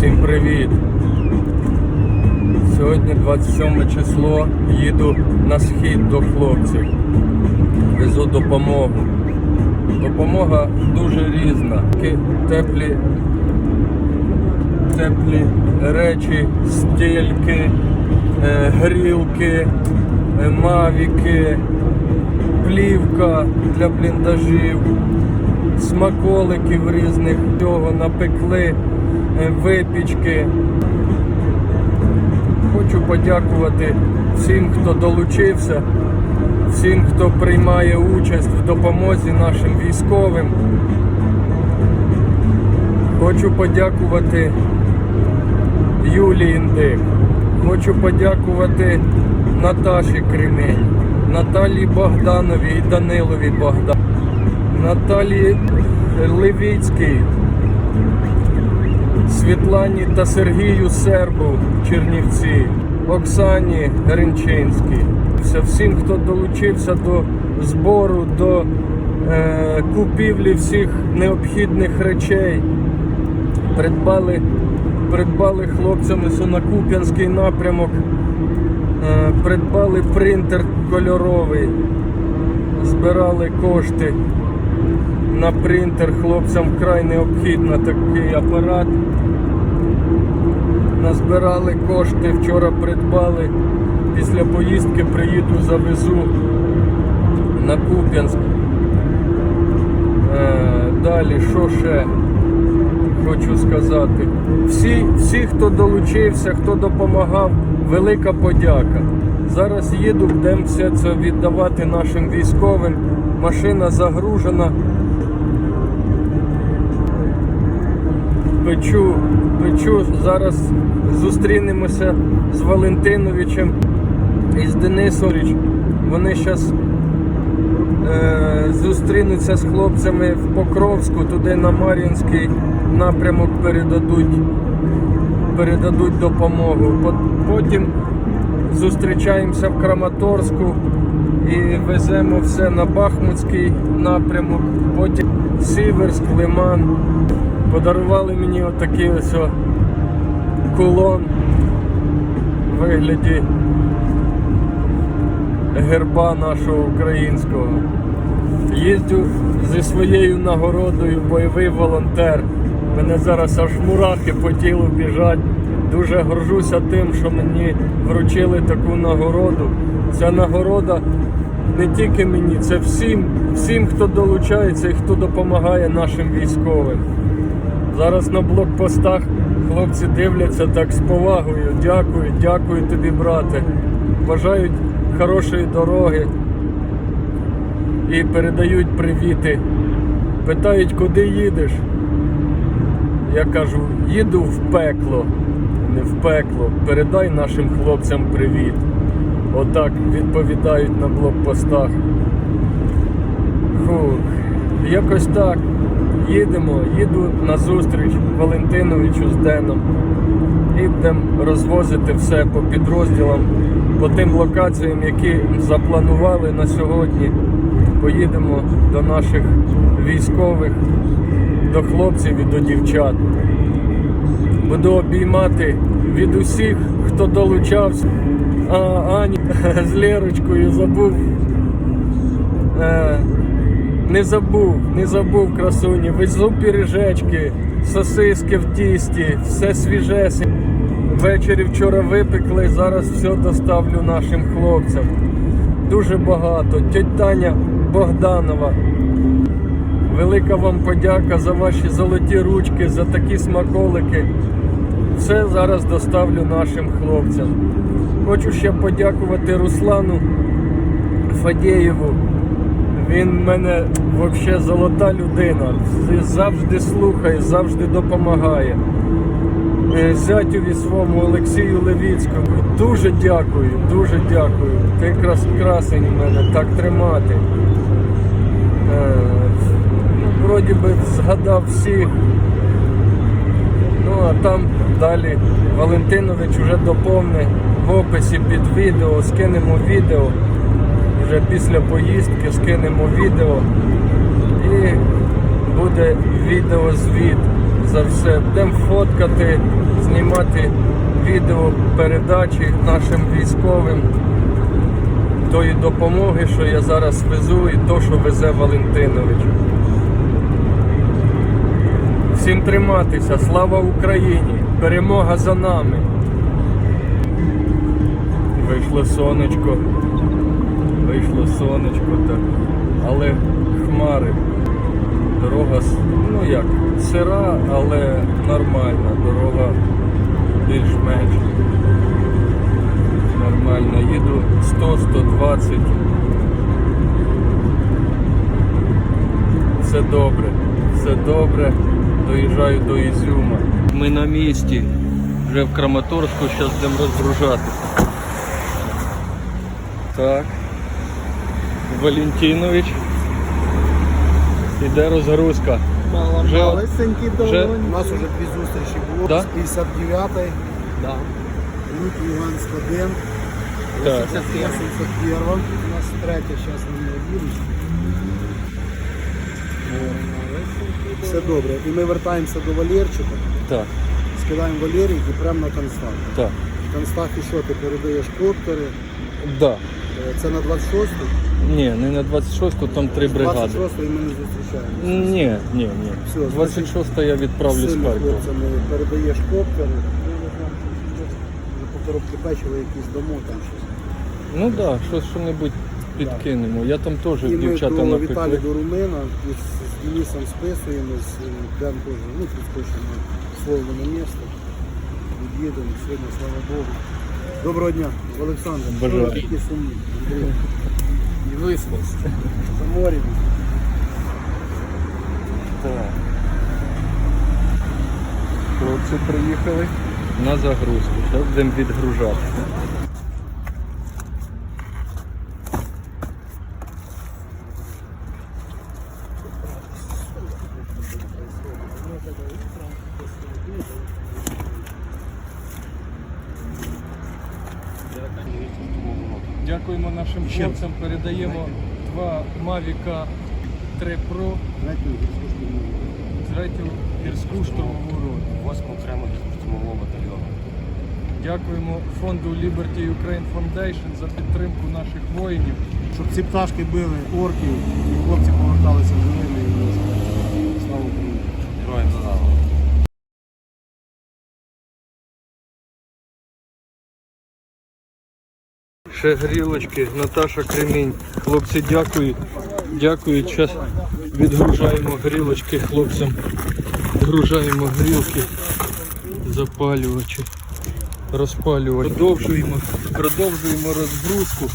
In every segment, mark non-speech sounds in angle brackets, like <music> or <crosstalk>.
Всім привіт! Сьогодні 27 число. Їду на схід до хлопців. Везу допомогу. Допомога дуже різна. Теплі, теплі речі, стільки, е, грілки, е, мавіки, плівка для бліндажів, смаколиків різних, цього напекли, випічки. Хочу подякувати всім, хто долучився, всім, хто приймає участь в допомозі нашим військовим. Хочу подякувати Юлії Індик. Хочу подякувати Наташі Кремень, Наталії Богданові і Данилові Богдан, Наталії Левіцькій, Світлані та Сергію Сербу Чернівці, Оксані Гринчинській. Всім, хто долучився до збору, до е, купівлі всіх необхідних речей. Придбали, придбали хлопцям із на Куп'янський напрямок, е, придбали принтер кольоровий, збирали кошти на принтер хлопцям вкрай необхідно такий апарат. Назбирали кошти, вчора придбали. Після поїздки приїду, завезу на Куп'янськ. Е, далі, що ще хочу сказати? Всі, всі, хто долучився, хто допомагав, велика подяка. Зараз їду, будемо все це віддавати нашим військовим. Машина загружена. Печу, печу. Зараз зустрінемося з Валентиновичем і з Денисович. Вони зараз е, зустрінуться з хлопцями в Покровську, туди на Мар'їнський напрямок передадуть, передадуть допомогу. Потім зустрічаємося в Краматорську і веземо все на Бахмутський напрямок, потім Сіверськ, Лиман. Подарували мені отакий ось кулон в вигляді герба нашого українського. Їздю зі своєю нагородою бойовий волонтер. Мене зараз аж мурахи по тілу біжать. Дуже горжуся тим, що мені вручили таку нагороду. Ця нагорода не тільки мені, це всім, всім, хто долучається і хто допомагає нашим військовим. Зараз на блокпостах хлопці дивляться так з повагою. Дякую, дякую тобі, брате. Бажають хорошої дороги і передають привіти. Питають, куди їдеш. Я кажу, їду в пекло, не в пекло. Передай нашим хлопцям привіт. Отак відповідають на блокпостах. Фух, якось так. Їдемо, їду на зустріч Валентиновичу з Деном. І будемо розвозити все по підрозділам, по тим локаціям, які запланували на сьогодні. Поїдемо до наших військових, до хлопців і до дівчат. Буду обіймати від усіх, хто долучався. А, Ані <laughs> з Лерочкою забув. Не забув, не забув красуні. Везу піріжечки, сосиски в тісті, все свіжесеньке. Ввечері вчора випекли, зараз все доставлю нашим хлопцям. Дуже багато. Тьоть Таня Богданова. Велика вам подяка за ваші золоті ручки, за такі смаколики. Все зараз доставлю нашим хлопцям. Хочу ще подякувати Руслану Фадєєву. Він в мене взагалі золота людина. Завжди слухає, завжди допомагає. Е, Зятюві своєму Олексію Левіцькому. Дуже дякую, дуже дякую. Ти крас, красень в мене, так тримати. Е, Вроді би згадав всіх. Ну а там далі Валентинович вже доповне в описі під відео, скинемо відео. Вже після поїздки скинемо відео і буде відеозвіт за все. Будемо фоткати, знімати відео, передачі нашим військовим тої допомоги, що я зараз везу, і то, що везе Валентинович. Всім триматися, слава Україні! Перемога за нами! Вийшло сонечко, вийшло сонечко, так. але хмари. Дорога, ну як, сира, але нормальна. Дорога більш-менш нормальна. Їду 100-120. Все добре, все добре. Доїжджаю до Ізюма. Ми на місці. Вже в Краматорську, зараз будемо розгружатися. Так. Валентинович. Іде розгрузка. Вже- Малесенький вже- У нас вже дві зустрічі було. Да? З 59-ї. Да. Луганськ 1. Так. 81 У нас третя зараз на Новоділочці. Все добре. І ми вертаємося до Валерчика, Так, скидаємо Валерій і прямо на Констах. так. Констах і що ти передаєш коптери? Да. Е, Це на 26-й? Ні, не на 26-ту, там три бригади. 26-й ми не зустрічаємося. Ні, ні, ні. Все, 26 я відправлю з Харкова. хлопцями передаєш коптери. Вже по коробки печива якісь дамо там щось. Ну так, да, щось що-небудь підкинемо. Я там теж І ми дівчата до Віталія напекли. до Румина і з, з Денисом списуємо, з Дем теж ну, підскочимо слово на місце. Від'їдемо сьогодні, слава Богу. Доброго дня, Олександр. Бажаю. Такі сумні? Андрій, І виспався. заморені. Так. Хлопці приїхали на загрузку. Зараз будемо відгружатися. Дякуємо нашим хлопцям. Передаємо два Мавіка 3 Pro, Третю гірську гірську штурмову роту. Восьму окремо штурмового батальйону. Дякуємо фонду Liberty Ukraine Foundation за підтримку наших воїнів. Щоб ці пташки били орків, і хлопці поверталися Ще грілочки, Наташа Кремінь. Хлопці, дякую. Дякую. Час відгружаємо грілочки хлопцям. Відгружаємо грілки, запалювачі, розпалювачі. Продовжуємо, продовжуємо розгрузку.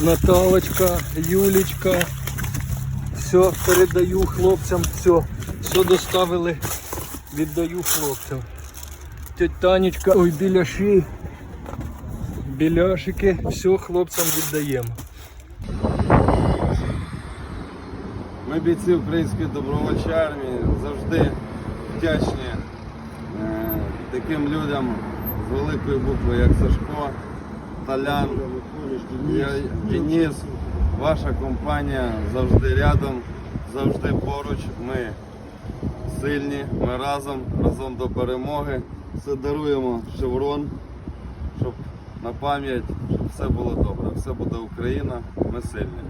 Наталочка, Юлічка. Все, передаю хлопцям, все. Все доставили, віддаю хлопцям. Тетя Танечка, ой, біляші. Біляшики, все хлопцям віддаємо. Ми бійці Української добровольчої армії завжди вдячні е, таким людям з великої букви, як Сашко, Талян, Денис. Ваша компанія завжди рядом, завжди поруч. Ми сильні, ми разом, разом до перемоги. Все даруємо шеврон, щоб на пам'ять, щоб все було добре. Все буде Україна, ми сильні.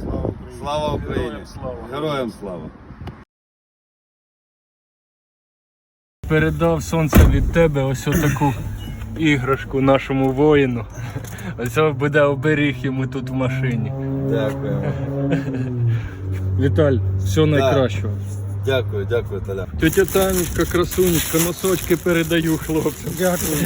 Слава Україні. Слава Україні! Героям слава! Героям слава! Передав сонце від тебе ось таку іграшку нашому воїну. Ось буде оберіг йому тут в машині. Дякуємо. Віталь, все найкращого. Дякую, дякую, Таля. Тетя Танечка, красунечка, носочки передаю хлопцям. Дякую.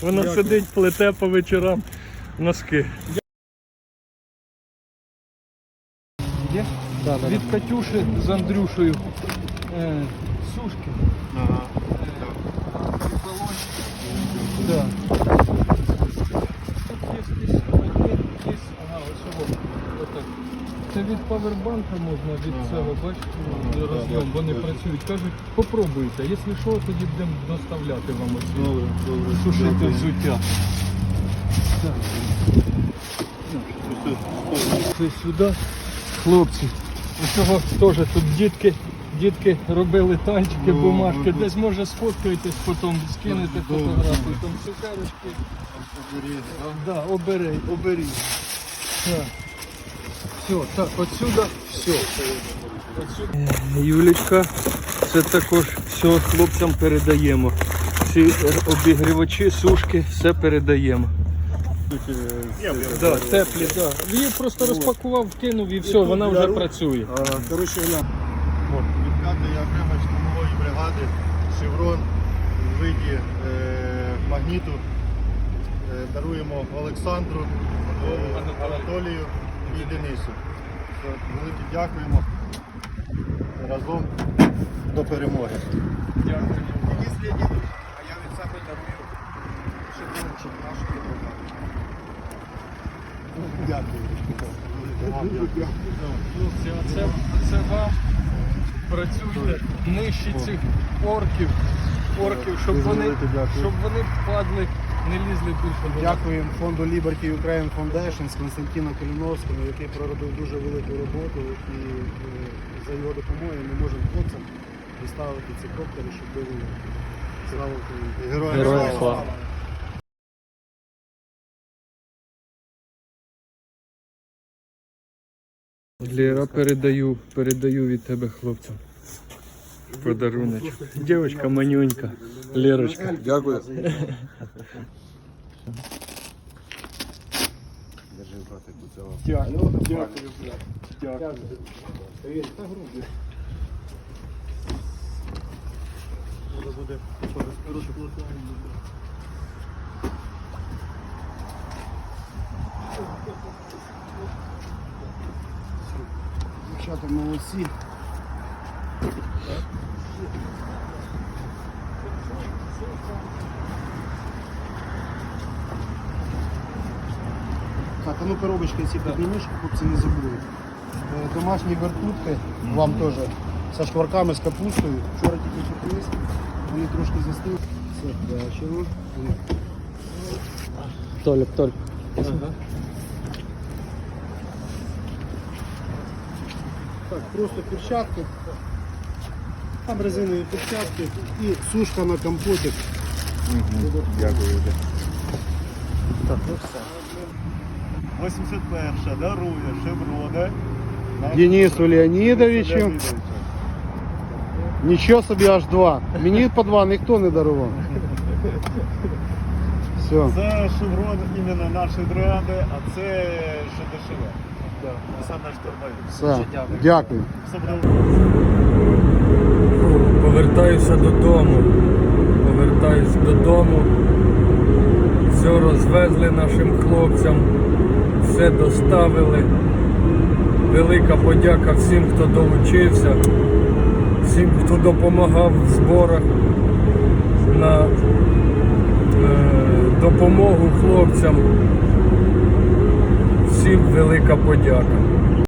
Вона Дякую. сидить, плете по вечорам носки. Є? Да, да, Від Катюши з Андрюшею. Е, сушки. Ага. Да. Тут є десь пакет, є, ага, ось його. Отак. Це від павербанка можна від цього, бачите, розйом, вони працюють. Кажуть, попробуйте, якщо що, тоді будемо доставляти вам оці. Добре, добре. Сушити взуття. Так. Це сюди. Хлопці. У цього теж тут дітки Дітки робили танчики, Ну, бумажки. ну, Десь може сфоткаєтесь, потім скинете фотографію. Там цукерочки. Да, оберей, оберіть. Все, так, отсюда все. Юлічка, це також все хлопцям передаємо. Ці обігрівачі, сушки, все передаємо. Да, теплі, да. Її просто розпакував, вкинув і все, вона вже працює. Коротше, глянь. От, від п'ятої окремої штурмової бригади Шеврон у виді е, магніту е, даруємо Олександру, е, Анатолію і Денису. Велике дякуємо. Разом до перемоги. Дякую. А я від себе дарую Шеврончик нашої бригади. Дякую. Хлопці, це, це вам. Працюйте, нижче цих орків, орків, щоб вони, щоб вони падли, не лізли більше. Дякуємо фонду Liberty Ukraine Foundation з Константина Каліновського, який проробив дуже велику роботу і е, за його допомогою ми можемо хлопцям доставити ці коптери, щоб були слава Україні. Героям Героям слава! слава. Лера, передаю, передаю від тебе хлопцям. Подаруночок. Дівчинка манюнька. Лерочка. Дякую. Дякую, дякую, дякую. Дівчата молодці. Так, а ну коробочки ці піднімеш, хлопці не забули. Е, Домашні вертутки вам теж со шкварками з капустою. Вчора тільки купились, вони трошки застили. Все, бачимо. Толік, Толік. Так, просто перчатки. Там резинові перчатки і сушка на компотик. Дякую. Так, ну все. 81 дарує Шеврони. Денису Леонідовичу. Нічого собі аж два. Мені по два ніхто не дарував. Все. Це шеврон іменно нашої бригади, а це ШДШВ. Це наш штурмовик. Все. Дякую. Все буде Повертаюся додому. Повертаюся додому. Все розвезли нашим хлопцям, все доставили. Велика подяка всім, хто долучився, всім, хто допомагав в зборах на е, допомогу хлопцям. Всім велика подяка.